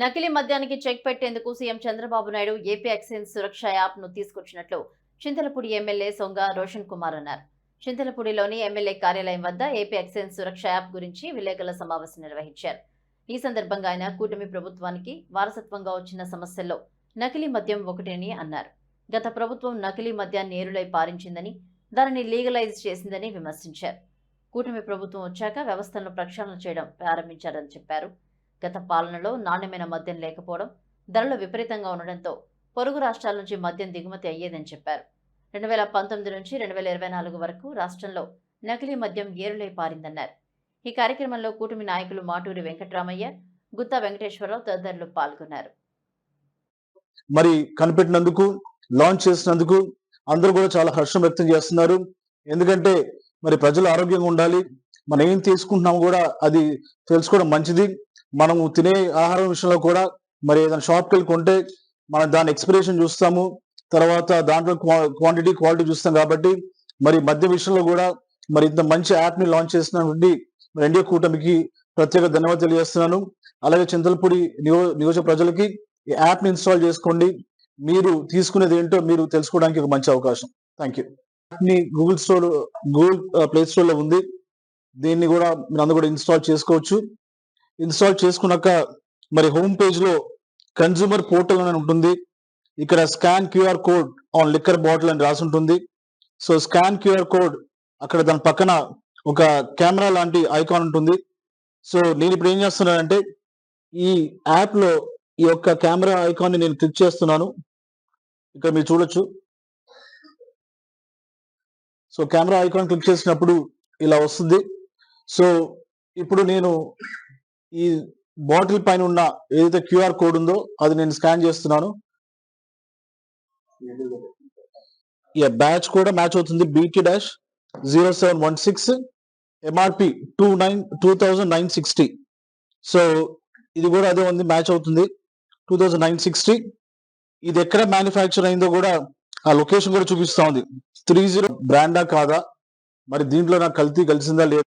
నకిలీ మద్యానికి చెక్ పెట్టేందుకు CM Chandrababu Naidu AP excise Suraksha యాప్ను తీసుకొచ్చినట్లు చింతలపూడి ఎమ్మెల్యే సొంగ రోషన్ కుమార్ అన్నారు. చింతలపూడిలోని ఎమ్మెల్యే కార్యాలయం వద్ద ఏపీ ఎక్సైజ్ సురక్ష యాప్ గురించి విలేకరుల సమావేశం నిర్వహించారు. ఈ సందర్భంగా ఆయన కూటమి ప్రభుత్వానికి వారసత్వంగా వచ్చిన సమస్యల్లో నకిలీ మద్యం ఒకటని అన్నారు. గత ప్రభుత్వం నకిలీ మద్యాన్ని నేరులై పారించిందని దానిని లీగలైజ్ చేసిందని విమర్శించారు. కూటమి ప్రభుత్వం వచ్చాక వ్యవస్థలను ప్రక్షాళన చేయడం ప్రారంభించారని చెప్పారు. గత పాలనలో నాణ్యమైన మద్యం లేకపోవడం ధరలు విపరీతంగా ఉండడంతో పొరుగు రాష్ట్రాల నుంచి మద్యం దిగుమతి అయ్యేదని చెప్పారు. రెండు వేల పంతొమ్మిది నుంచి రెండు వేల ఇరవై నాలుగు వరకు రాష్ట్రంలో నకిలీ మద్యం ఏరులై పారిందన్నారు. ఈ కార్యక్రమంలో కూటమి నాయకులు మాటూరి వెంకట్రామయ్య గుత్తా వెంకటేశ్వరరావు తదితరులు పాల్గొన్నారు. మరి కనిపెట్టినందుకు లాంచ్ చేసినందుకు అందరూ కూడా చాలా హర్షం వ్యక్తం చేస్తున్నారు. ఎందుకంటే మరి ప్రజలు ఆరోగ్యంగా ఉండాలి మనం ఏం తీసుకుంటున్నాం కూడా అది తెలుసుకోవడం మంచిది. మనము తినే ఆహారం విషయంలో కూడా మరి ఏదైనా షాప్కి వెళ్ళి కొంటే మనం దాని ఎక్స్పిరేషన్ చూస్తాము. తర్వాత దాంట్లో క్వాంటిటీ క్వాలిటీ చూస్తాం కాబట్టి మరి మద్య విషయంలో కూడా మరి ఇంత మంచి యాప్ని లాంచ్ చేసినటువంటి మరి ఎన్డీఏ కూటమికి ప్రత్యేక ధన్యవాదాలు తెలియజేస్తున్నాను. అలాగే చింతలపూడి నియో నియోజక ప్రజలకి ఈ యాప్ని ఇన్స్టాల్ చేసుకోండి. మీరు తీసుకునేది ఏంటో మీరు తెలుసుకోవడానికి ఒక మంచి అవకాశం. థ్యాంక్ యూ యాప్ని గూగుల్ స్టోర్ గూగుల్ ప్లే స్టోర్లో ఉంది. దీన్ని కూడా మీరు అందరూ కూడా ఇన్స్టాల్ చేసుకోవచ్చు. ఇన్స్టాల్ చేసుకున్నాక మరి హోమ్ పేజ్లో కన్జ్యూమర్ పోర్టల్ అని ఉంటుంది. ఇక్కడ scan QR code on liquor bottle అని రాసి ఉంటుంది. సో స్కాన్ క్యూఆర్ కోడ్ అక్కడ దాని పక్కన ఒక కెమెరా లాంటి ఐకాన్ ఉంటుంది. సో నేను ఇప్పుడు ఏం చేస్తున్నానంటే ఈ యాప్లో ఈ యొక్క కెమెరా ఐకాన్ని నేను క్లిక్ చేస్తున్నాను. ఇక్కడ మీరు చూడొచ్చు. సో కెమెరా ఐకాన్ క్లిక్ చేసినప్పుడు ఇలా వస్తుంది. సో ఇప్పుడు నేను ఈ బాటిల్ పైన ఉన్న ఏదైతే క్యూఆర్ కోడ్ ఉందో అది నేను స్కాన్ చేస్తున్నాను. బ్యాచ్ కూడా మ్యాచ్ అవుతుంది. BT dash zero seven one six MRP two nine two thousand nine sixty. So ఇది కూడా అదే ఉంది మ్యాచ్ అవుతుంది. Two thousand nine sixty. ఇది ఎక్కడ మ్యానుఫ్యాక్చర్ అయిందో కూడా ఆ లొకేషన్ కూడా చూపిస్తా ఉంది. త్రీ జీరో బ్రాండా కాదా? మరి దీంట్లో నాకు కల్తీ కలిసిందా లేదా?